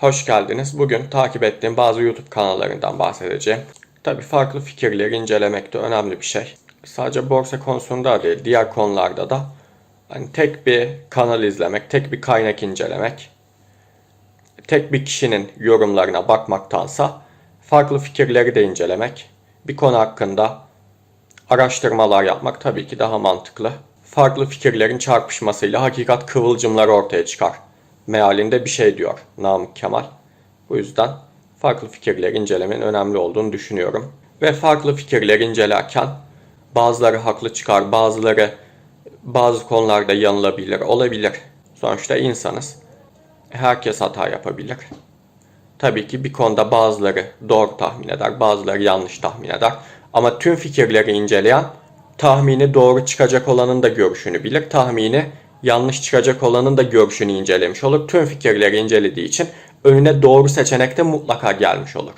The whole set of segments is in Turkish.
Hoş geldiniz. Bugün takip ettiğim bazı YouTube kanallarından bahsedeceğim. Tabii farklı fikirleri incelemek de önemli bir şey. Sadece borsa konusunda değil, diğer konularda da hani tek bir kanal izlemek, tek bir kaynak incelemek, tek bir kişinin yorumlarına bakmaktansa farklı fikirleri de incelemek, bir konu hakkında araştırmalar yapmak tabii ki daha mantıklı. Farklı fikirlerin çarpışmasıyla hakikat kıvılcımları ortaya çıkar. Mealinde bir şey diyor Namık Kemal. Bu yüzden farklı fikirleri incelemenin önemli olduğunu düşünüyorum. Ve farklı fikirleri incelerken bazıları haklı çıkar, bazıları bazı konularda yanılabilir, olabilir. Sonuçta insanız. Herkes hata yapabilir. Tabii ki bir konuda bazıları doğru tahmin eder, bazıları yanlış tahmin eder. Ama tüm fikirleri inceleyen tahmini doğru çıkacak olanın da görüşünü bilir. Tahmini yanlış çıkacak olanın da görüşünü incelemiş olur. Tüm fikirleri incelediği için önüne doğru seçenek de mutlaka gelmiş olur.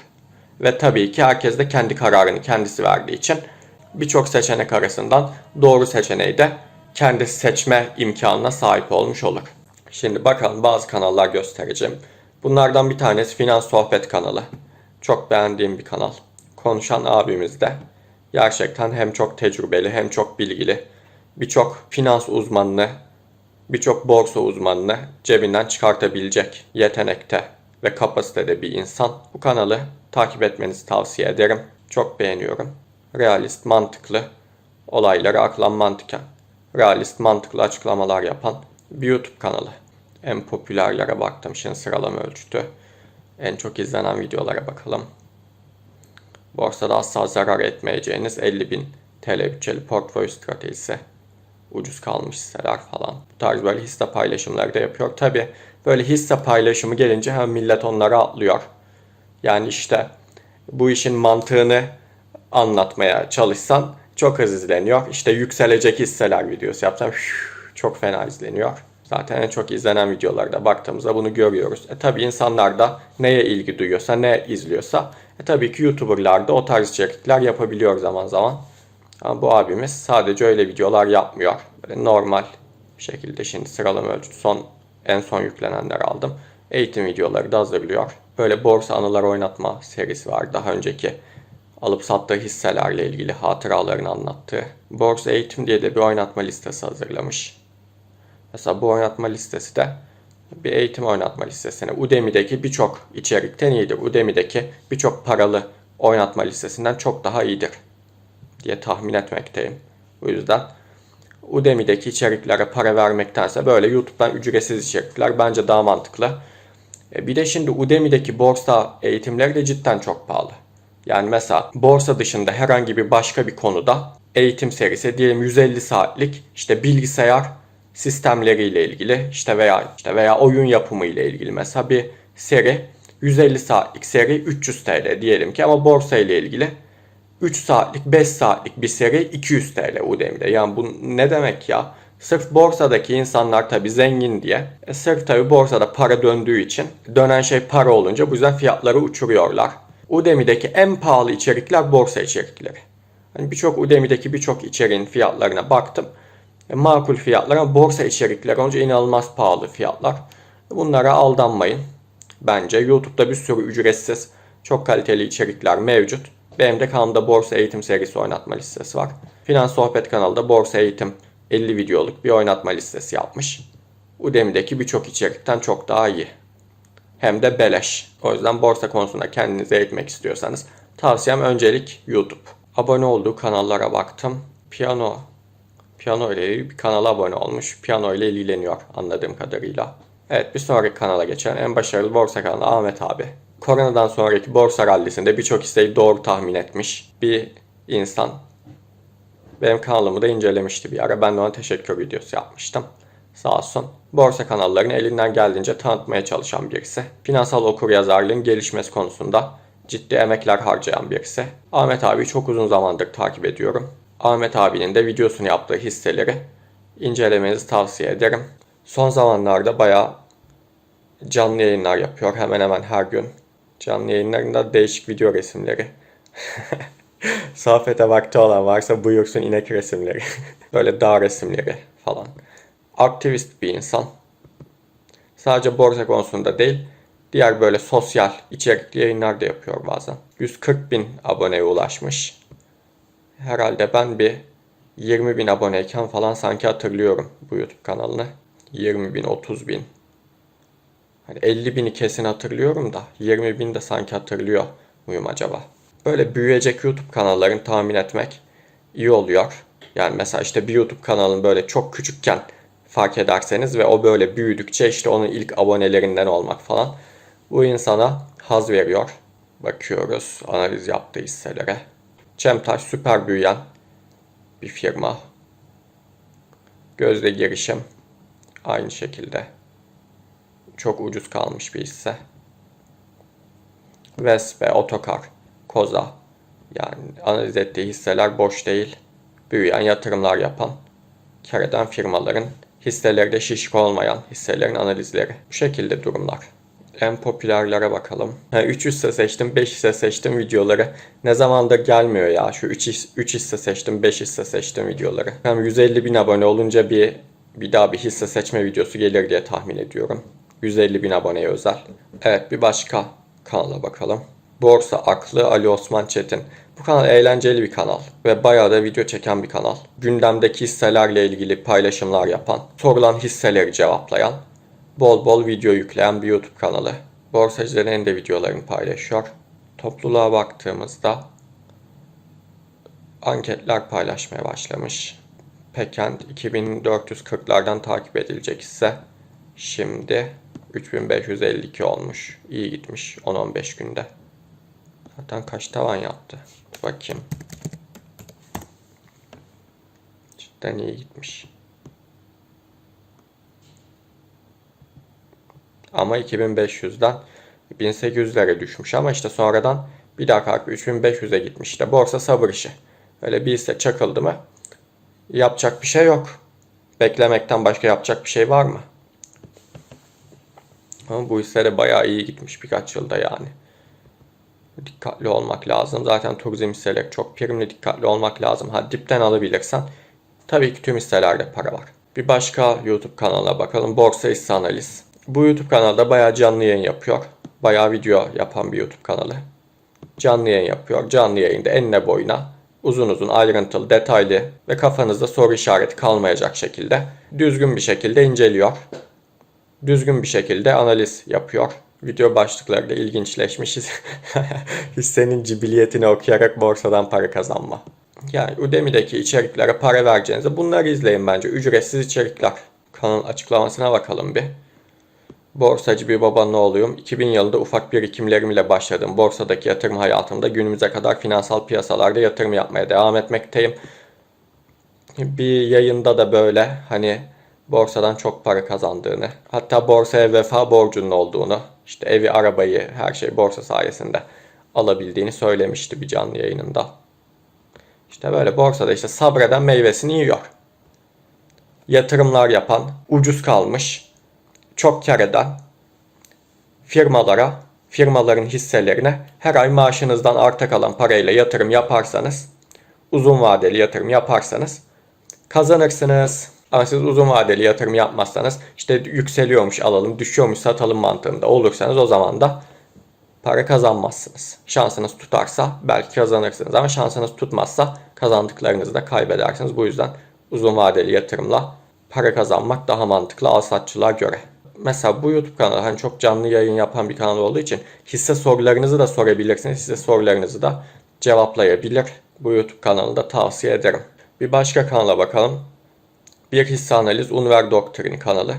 Ve tabii ki herkes de kendi kararını kendisi verdiği için birçok seçenek arasından doğru seçeneği de kendisi seçme imkanına sahip olmuş olur. Şimdi bakalım bazı kanallar göstereceğim. Bunlardan bir tanesi Finans Sohbet kanalı. Çok beğendiğim bir kanal. Konuşan abimiz de gerçekten hem çok tecrübeli hem çok bilgili. Birçok finans uzmanını, birçok borsa uzmanını cebinden çıkartabilecek yetenekte ve kapasitede bir insan. Bu kanalı takip etmenizi tavsiye ederim. Çok beğeniyorum. Realist, mantıklı, olayları aklan mantıken, realist, mantıklı açıklamalar yapan bir YouTube kanalı. En popülerlere baktım şimdi sıralama ölçütü. En çok izlenen videolara bakalım. Borsada asla zarar etmeyeceğiniz 50.000 TL bütçeli portföy stratejisi. Ucuz kalmış hisseler falan. Bu tarz böyle hisse paylaşımları da yapıyor. Tabi böyle hisse paylaşımı gelince hem millet onlara atlıyor. Yani işte bu işin mantığını anlatmaya çalışsan çok hızlı izleniyor. İşte yükselecek hisseler videosu yapsam çok fena izleniyor. Zaten en çok izlenen videolarda baktığımızda bunu görüyoruz. E tabi insanlar da neye ilgi duyuyorsa, ne izliyorsa e tabii ki YouTuber'lar da o tarz içerikler yapabiliyor zaman zaman. Ama bu abimiz sadece öyle videolar yapmıyor. Böyle normal bir şekilde şimdi sıralama ölçütü son en son yüklenenleri aldım. Eğitim videoları da hazırlıyor. Böyle borsa anılar oynatma serisi var. Daha önceki alıp sattığı hisselerle ilgili hatıralarını anlattığı. Borsa eğitim diye de bir oynatma listesi hazırlamış. Mesela bu oynatma listesi de bir eğitim oynatma listesine Udemy'deki birçok içerikten iyidir. Udemy'deki birçok paralı oynatma listesinden çok daha iyidir diye tahmin etmekteyim. Bu yüzden Udemy'deki içeriklere para vermektense böyle YouTube'dan ücretsiz içerikler bence daha mantıklı. E, bir de şimdi Udemy'deki borsa eğitimleri de cidden çok pahalı. Yani mesela borsa dışında herhangi bir başka bir konuda eğitim serisi diyelim 150 saatlik işte bilgisayar sistemleriyle ilgili işte veya işte veya oyun yapımı ile ilgili mesela bir seri 150 saatlik seri 300 TL diyelim ki ama borsa ile ilgili 3 saatlik 5 saatlik bir seri 200 TL Udemy'de. Yani bu ne demek ya? Sırf borsadaki insanlar tabi zengin diye. E sırf tabi borsada para döndüğü için dönen şey para olunca bu yüzden fiyatları uçuruyorlar. Udemy'deki en pahalı içerikler borsa içerikleri. Hani birçok Udemy'deki birçok içeriğin fiyatlarına baktım. E, makul fiyatlar ama borsa içerikleri olunca inanılmaz pahalı fiyatlar. Bunlara aldanmayın. Bence YouTube'da bir sürü ücretsiz çok kaliteli içerikler mevcut. Benim de kanalımda borsa eğitim serisi oynatma listesi var. Finans Sohbet kanalında borsa eğitim 50 videoluk bir oynatma listesi yapmış. Udemy'deki birçok içerikten çok daha iyi. Hem de beleş. O yüzden borsa konusunda kendinizi eğitmek istiyorsanız tavsiyem öncelik YouTube. Abone olduğu kanallara baktım. Piyano Piyano ile bir kanala abone olmuş. Piyano ile ilgileniyor anladığım kadarıyla. Evet bir sonraki kanala geçen en başarılı borsa kanalı Ahmet abi. Koronadan sonraki borsa rallisinde birçok hisseyi doğru tahmin etmiş bir insan. Benim kanalımı da incelemişti bir ara. Ben de ona teşekkür videosu yapmıştım. Sağ olsun. Borsa kanallarını elinden geldiğince tanıtmaya çalışan birisi. Finansal okuryazarlığın gelişmesi konusunda ciddi emekler harcayan birisi. Ahmet abi çok uzun zamandır takip ediyorum. Ahmet abinin de videosunu yaptığı hisseleri incelemenizi tavsiye ederim. Son zamanlarda bayağı canlı yayınlar yapıyor hemen hemen her gün. Canlı yayınlarında değişik video resimleri. Sohbete vakti olan varsa buyursun inek resimleri. Böyle dağ resimleri falan. Aktivist bir insan. Sadece borsa konusunda değil, Diğer böyle sosyal içerikli yayınlar da yapıyor bazen. 140 bin aboneye ulaşmış. Herhalde ben bir 20 bin aboneyken falan sanki hatırlıyorum bu YouTube kanalını. 20 bin, 30 bin. Hani 50 bini kesin hatırlıyorum da 20 bin de sanki hatırlıyor muyum acaba? Böyle büyüyecek YouTube kanallarını tahmin etmek iyi oluyor. Yani mesela işte bir YouTube kanalın böyle çok küçükken fark ederseniz ve o böyle büyüdükçe işte onun ilk abonelerinden olmak falan bu insana haz veriyor. Bakıyoruz analiz yaptığı hisselere. Cemtaş süper büyüyen bir firma. Gözde girişim aynı şekilde. Çok ucuz kalmış bir hisse. Vespe, Otokar, Koza. Yani analiz ettiği hisseler boş değil. Büyüyen yatırımlar yapan, kar eden firmaların hisseleri de şişik olmayan hisselerin analizleri. Bu şekilde durumlar. En popülerlere bakalım. Ha, 3 hisse seçtim, 5 hisse seçtim videoları. Ne zamandır gelmiyor ya şu 3, his, 3 hisse seçtim, 5 hisse seçtim videoları. Hem 150 bin abone olunca bir bir daha bir hisse seçme videosu gelir diye tahmin ediyorum. 150 bin aboneye özel. Evet bir başka kanala bakalım. Borsa Aklı Ali Osman Çetin. Bu kanal eğlenceli bir kanal ve bayağı da video çeken bir kanal. Gündemdeki hisselerle ilgili paylaşımlar yapan, sorulan hisseleri cevaplayan, bol bol video yükleyen bir YouTube kanalı. Borsacıların de videolarını paylaşıyor. Topluluğa baktığımızda anketler paylaşmaya başlamış. Pekent 2440'lardan takip edilecek ise şimdi 3552 olmuş. İyi gitmiş 10-15 günde. Zaten kaç tavan yaptı? Bakayım. Cidden iyi gitmiş. Ama 2500'den 1800'lere düşmüş ama işte sonradan bir daha kalkıp 3500'e gitmiş. İşte borsa sabır işi. Öyle bir hisse çakıldı mı yapacak bir şey yok. Beklemekten başka yapacak bir şey var mı? Ama bu hisse de bayağı iyi gitmiş birkaç yılda yani. Dikkatli olmak lazım. Zaten turizm hisseleri çok primli dikkatli olmak lazım. Ha dipten alabilirsen tabii ki tüm hisselerde para var. Bir başka YouTube kanalına bakalım. Borsa hisse analiz. Bu YouTube kanalda bayağı canlı yayın yapıyor. Bayağı video yapan bir YouTube kanalı. Canlı yayın yapıyor. Canlı yayında enine boyuna uzun uzun ayrıntılı, detaylı ve kafanızda soru işareti kalmayacak şekilde düzgün bir şekilde inceliyor. Düzgün bir şekilde analiz yapıyor. Video başlıkları da ilginçleşmişiz. Hissenin cibiliyetini okuyarak borsadan para kazanma. Yani Udemy'deki içeriklere para vereceğinize bunları izleyin bence. Ücretsiz içerikler. Kanal açıklamasına bakalım bir. Borsacı bir babanın oğluyum. 2000 yılında ufak birikimlerimle başladım. Borsadaki yatırım hayatımda günümüze kadar finansal piyasalarda yatırım yapmaya devam etmekteyim. Bir yayında da böyle hani borsadan çok para kazandığını, hatta borsaya vefa borcunun olduğunu, işte evi, arabayı, her şey borsa sayesinde alabildiğini söylemişti bir canlı yayınında. İşte böyle borsada işte sabreden meyvesini yiyor. Yatırımlar yapan, ucuz kalmış, çok kar eden firmalara, firmaların hisselerine her ay maaşınızdan arta kalan parayla yatırım yaparsanız, uzun vadeli yatırım yaparsanız kazanırsınız. Ama siz uzun vadeli yatırım yapmazsanız işte yükseliyormuş alalım, düşüyormuş satalım mantığında olursanız o zaman da para kazanmazsınız. Şansınız tutarsa belki kazanırsınız ama şansınız tutmazsa kazandıklarınızı da kaybedersiniz. Bu yüzden uzun vadeli yatırımla para kazanmak daha mantıklı alsatçılığa göre. Mesela bu YouTube kanalı hani çok canlı yayın yapan bir kanal olduğu için hisse sorularınızı da sorabilirsiniz. Hisse sorularınızı da cevaplayabilir. Bu YouTube kanalını da tavsiye ederim. Bir başka kanala bakalım. Bir hisse analiz Unver Doktrini kanalı.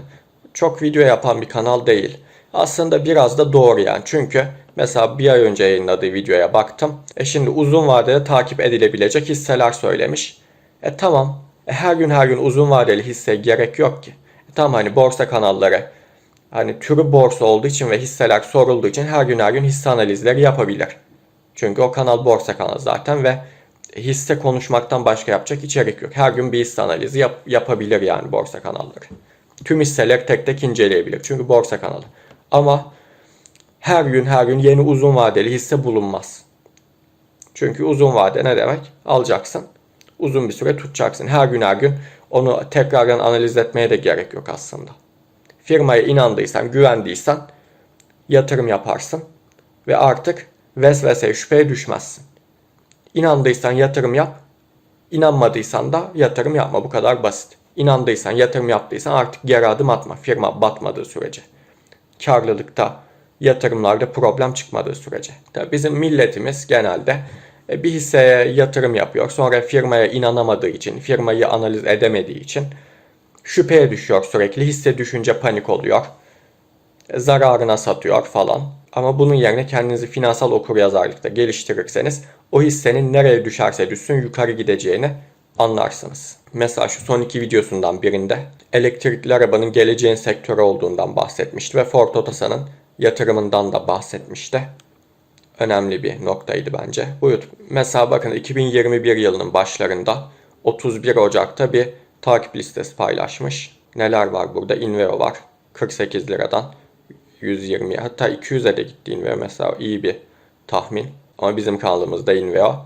Çok video yapan bir kanal değil. Aslında biraz da doğru yani. Çünkü mesela bir ay önce yayınladığı videoya baktım. E şimdi uzun vadede takip edilebilecek hisseler söylemiş. E tamam. E her gün her gün uzun vadeli hisse gerek yok ki. E tamam hani borsa kanalları hani türü borsa olduğu için ve hisseler sorulduğu için her gün her gün hisse analizleri yapabilir. Çünkü o kanal borsa kanalı zaten ve hisse konuşmaktan başka yapacak içerik yok. Her gün bir hisse analizi yap, yapabilir yani borsa kanalları. Tüm hisseleri tek tek inceleyebilir. Çünkü borsa kanalı. Ama her gün her gün yeni uzun vadeli hisse bulunmaz. Çünkü uzun vade ne demek? Alacaksın. Uzun bir süre tutacaksın. Her gün her gün onu tekrardan analiz etmeye de gerek yok aslında. Firmaya inandıysan, güvendiysen yatırım yaparsın ve artık vesveseye şüpheye düşmezsin. İnandıysan yatırım yap, inanmadıysan da yatırım yapma bu kadar basit. İnandıysan yatırım yaptıysan artık geri adım atma firma batmadığı sürece. Karlılıkta yatırımlarda problem çıkmadığı sürece. Tabii bizim milletimiz genelde e, bir hisseye yatırım yapıyor. Sonra firmaya inanamadığı için, firmayı analiz edemediği için şüpheye düşüyor sürekli. Hisse düşünce panik oluyor. E, Zararına satıyor falan. Ama bunun yerine kendinizi finansal okuryazarlıkta geliştirirseniz o hissenin nereye düşerse düşsün yukarı gideceğini anlarsınız. Mesela şu son iki videosundan birinde elektrikli arabanın geleceğin sektörü olduğundan bahsetmişti ve Ford Otosan'ın yatırımından da bahsetmişti. Önemli bir noktaydı bence. Buyur. Mesela bakın 2021 yılının başlarında 31 Ocak'ta bir takip listesi paylaşmış. Neler var burada? Inveo var. 48 liradan 120 hatta 200'e de gitti Inveo mesela iyi bir tahmin. Ama bizim kanalımızda Inveo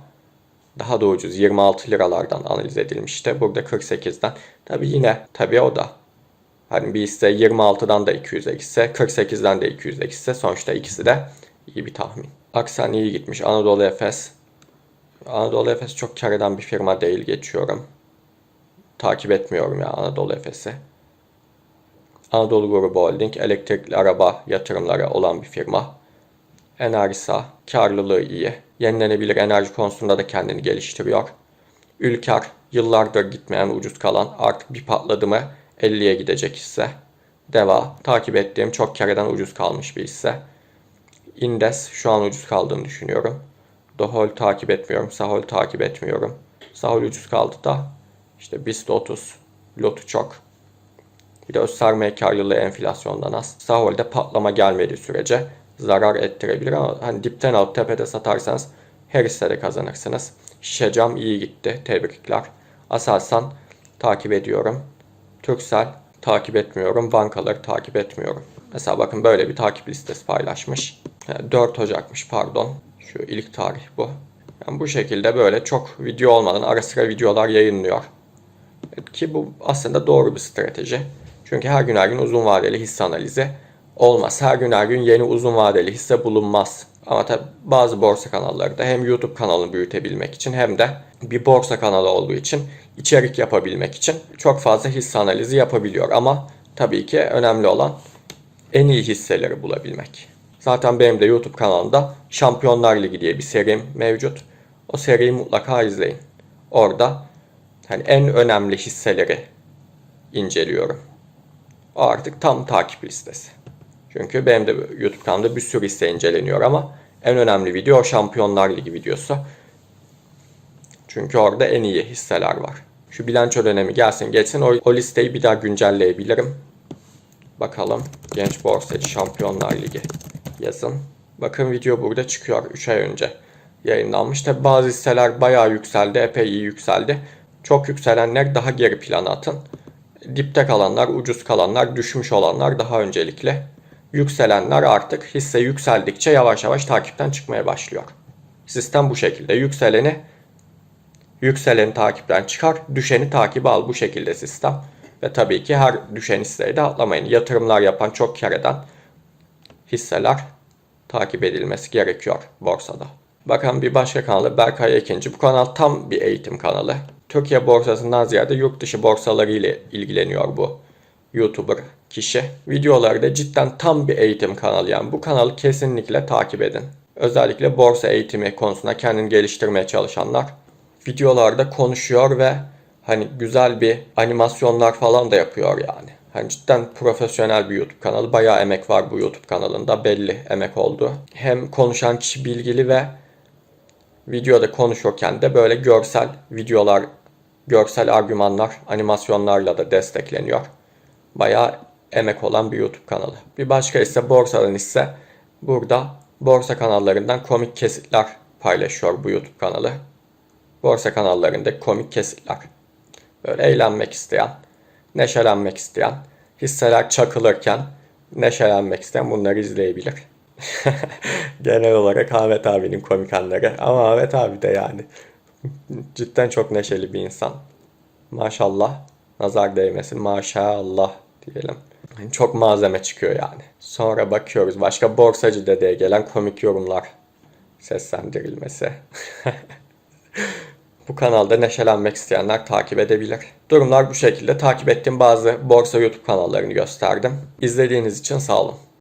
daha da ucuz 26 liralardan analiz edilmişti. Burada 48'den. Tabi yine tabi o da hani bir hisse 26'dan da 200'e gitse 48'den de 200'e gitse sonuçta ikisi de iyi bir tahmin. Aksan iyi gitmiş. Anadolu Efes. Anadolu Efes çok kar eden bir firma değil geçiyorum. Takip etmiyorum ya Anadolu Efes'i. Anadolu Grubu Holding elektrikli araba yatırımları olan bir firma. Enerjisa karlılığı iyi. Yenilenebilir enerji konusunda da kendini geliştiriyor. Ülker yıllardır gitmeyen ucuz kalan artık bir patladı mı 50'ye gidecek hisse. Deva takip ettiğim çok kar eden ucuz kalmış bir hisse. Indes şu an ucuz kaldığını düşünüyorum. Dohol takip etmiyorum. Sahol takip etmiyorum. Sahol ucuz kaldı da işte BIST 30, Lotu çok. Bir de öz sermaye karlılığı enflasyondan az. Sahol'de patlama gelmediği sürece zarar ettirebilir ama hani dipten alıp tepede satarsanız her hissede kazanırsınız. Şişe iyi gitti. Tebrikler. Aselsan takip ediyorum. Türksel takip etmiyorum. Bankaları takip etmiyorum. Mesela bakın böyle bir takip listesi paylaşmış. 4 Ocak'mış pardon. Şu ilk tarih bu. Yani bu şekilde böyle çok video olmadan ara sıra videolar yayınlıyor. Ki bu aslında doğru bir strateji. Çünkü her gün her gün uzun vadeli hisse analizi olmaz. Her gün her gün yeni uzun vadeli hisse bulunmaz. Ama tabi bazı borsa kanalları da hem YouTube kanalını büyütebilmek için hem de bir borsa kanalı olduğu için içerik yapabilmek için çok fazla hisse analizi yapabiliyor. Ama tabii ki önemli olan en iyi hisseleri bulabilmek. Zaten benim de YouTube kanalımda Şampiyonlar Ligi diye bir serim mevcut. O seriyi mutlaka izleyin. Orada hani en önemli hisseleri inceliyorum. O artık tam takip listesi. Çünkü benim de YouTube kanalımda bir sürü hisse inceleniyor ama en önemli video Şampiyonlar Ligi videosu. Çünkü orada en iyi hisseler var. Şu bilanço dönemi gelsin geçsin o, o listeyi bir daha güncelleyebilirim. Bakalım Genç Borsacı Şampiyonlar Ligi yazın. Bakın video burada çıkıyor 3 ay önce yayınlanmış. Tabi bazı hisseler bayağı yükseldi, epey iyi yükseldi. Çok yükselenler daha geri plana atın. Dipte kalanlar, ucuz kalanlar, düşmüş olanlar daha öncelikle. Yükselenler artık hisse yükseldikçe yavaş yavaş takipten çıkmaya başlıyor. Sistem bu şekilde. Yükseleni yükseleni takipten çıkar, düşeni takibe al bu şekilde sistem. Ve tabii ki her düşen hisseyi de atlamayın. Yatırımlar yapan çok kar eden hisseler takip edilmesi gerekiyor borsada. Bakın bir başka kanalı Berkay Ekinci. Bu kanal tam bir eğitim kanalı. Türkiye borsasından ziyade yurt dışı borsaları ile ilgileniyor bu YouTuber kişi. Videoları da cidden tam bir eğitim kanalı. Yani bu kanalı kesinlikle takip edin. Özellikle borsa eğitimi konusunda kendini geliştirmeye çalışanlar videolarda konuşuyor ve hani güzel bir animasyonlar falan da yapıyor yani. Hani cidden profesyonel bir YouTube kanalı. Bayağı emek var bu YouTube kanalında. Belli emek oldu. Hem konuşan kişi bilgili ve videoda konuşurken de böyle görsel videolar, görsel argümanlar, animasyonlarla da destekleniyor. Bayağı emek olan bir YouTube kanalı. Bir başka ise borsadan ise burada borsa kanallarından komik kesitler paylaşıyor bu YouTube kanalı. Borsa kanallarında komik kesitler. Böyle eğlenmek isteyen, neşelenmek isteyen, hisseler çakılırken neşelenmek isteyen bunları izleyebilir. Genel olarak Ahmet abinin komik anları. Ama Ahmet abi de yani cidden çok neşeli bir insan. Maşallah. Nazar değmesin. Maşallah diyelim. Çok malzeme çıkıyor yani. Sonra bakıyoruz başka borsacı dedeye gelen komik yorumlar seslendirilmesi. Bu kanalda neşelenmek isteyenler takip edebilir. Durumlar bu şekilde. Takip ettiğim bazı borsa YouTube kanallarını gösterdim. İzlediğiniz için sağ olun.